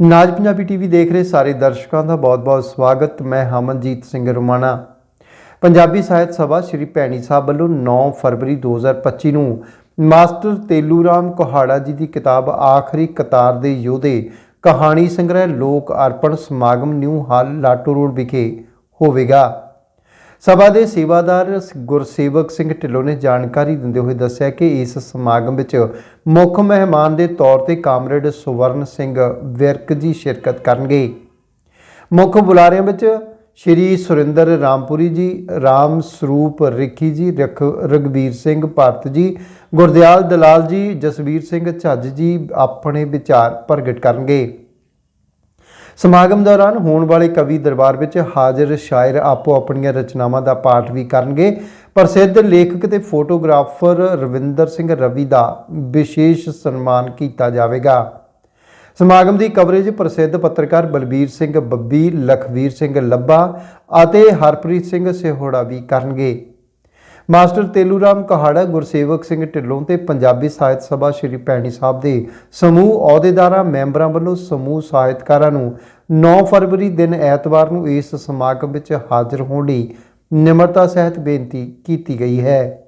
ਨਾਜ Punjabi TV ਦੇਖ ਰਹੇ ਸਾਰੇ ਦਰਸ਼ਕਾਂ ਦਾ ਬਹੁਤ-ਬਹੁਤ ਸਵਾਗਤ। ਮੈਂ ਹਮਨਜੀਤ ਸਿੰਘ ਰੁਮਾਣਾ। ਪੰਜਾਬੀ ਸਾਹਿਤ ਸਭਾ ਸ਼੍ਰੀ ਭੈਣੀ ਸਾਹਿਬ ਵੱਲੋਂ 9 ਫਰਵਰੀ 2025 ਨੂੰ ਮਾਸਟਰ ਤੇਲੂ ਰਾਮ ਕੋਹਾੜਾ ਜੀ ਦੀ ਕਿਤਾਬ ਆਖਰੀ ਕਤਾਰ ਦੇ ਯੋਧੇ ਕਹਾਣੀ ਸੰਗ੍ਰਹਿ ਲੋਕ ਅਰਪਣ ਸਮਾਗਮ ਨਿਊ ਹਾਲ ਲਾਟੋ ਰੋਡ ਵਿਖੇ ਹੋਵੇਗਾ। ਸਭਾ ਦੇ ਸੇਵਾਦਾਰ ਗੁਰਸੇਵਕ ਸਿੰਘ ਢਿੱਲੋਂ ਨੇ ਜਾਣਕਾਰੀ ਦਿੰਦੇ ਹੋਏ ਦੱਸਿਆ ਕਿ ਇਸ ਸਮਾਗਮ ਵਿੱਚ ਮੁੱਖ ਮਹਿਮਾਨ ਦੇ ਤੌਰ ਤੇ ਕਾਮਰੇਡ ਸੁਵਰਨ ਸਿੰਘ ਵਿਰਕ ਜੀ ਸ਼ਿਰਕਤ ਕਰਨਗੇ। ਮੁੱਖ ਬੁਲਾਰਿਆਂ ਵਿੱਚ ਸ਼੍ਰੀ ਸੁਰਿੰਦਰ ਰਾਮਪੁਰੀ ਜੀ, ਰਾਮ ਸਰੂਪ ਰਿੱਖੀ ਜੀ, ਰਖ- ਰਘਬੀਰ ਸਿੰਘ ਭਾਰਤ ਜੀ, ਗੁਰਦਿਆਲ ਦਲਾਲ ਜੀ, ਜਸਵੀਰ ਸਿੰਘ ਝੱਜ ਜੀ ਆਪਣੇ ਵਿਚਾਰ ਪ੍ਰਗਟ ਕਰਨਗੇ। ਸਮਾਗਮ ਦੌਰਾਨ ਹੋਣ ਵਾਲੇ ਕਵੀ ਦਰਬਾਰ ਵਿੱਚ ਹਾਜ਼ਰ ਸ਼ਾਇਰ ਆਪੋ ਆਪਣੀਆਂ ਰਚਨਾਵਾਂ ਦਾ ਪਾਠ ਵੀ ਕਰਨਗੇ। ਪ੍ਰਸਿੱਧ ਲੇਖਕ ਤੇ ਫੋਟੋਗ੍ਰਾਫਰ ਰਵਿੰਦਰ ਸਿੰਘ ਰਵੀ ਦਾ ਵਿਸ਼ੇਸ਼ ਸਨਮਾਨ ਕੀਤਾ ਜਾਵੇਗਾ। ਸਮਾਗਮ ਦੀ ਕਵਰੇਜ ਪ੍ਰਸਿੱਧ ਪੱਤਰਕਾਰ ਬਲਬੀਰ ਸਿੰਘ ਬੱਬੀ, ਲਖਵੀਰ ਸਿੰਘ ਲੱਭਾ ਅਤੇ ਹਰਪ੍ਰੀਤ ਸਿੰਘ ਸਿਹੋੜਾ ਵੀ ਕਰਨਗੇ। ਮਾਸਟਰ ਤੇਲੂਰਾਮ ਕਹਾੜਾ, ਗੁਰਸੇਵਕ ਸਿੰਘ ਢਿੱਲੋਂ ਤੇ ਪੰਜਾਬੀ ਸਾਹਿਤ ਸਭਾ ਸ਼੍ਰੀ ਭੈਣੀ ਸਾਹਿਬ ਦੇ ਸਮੂਹ ਅਹੁਦੇਦਾਰਾਂ ਮੈਂਬਰਾਂ ਵੱਲੋਂ ਸਮੂਹ ਸਾਹਿਤਕਾਰਾਂ ਨੂੰ 9 ਫਰਵਰੀ ਦਿਨ ਐਤਵਾਰ ਨੂੰ ਇਸ ਸਮਾਗਮ ਵਿੱਚ ਹਾਜ਼ਰ ਹੋਣ ਲਈ ਨਿਮਰਤਾ ਸਹਿਤ ਬੇਨਤੀ ਕੀਤੀ ਗਈ ਹੈ।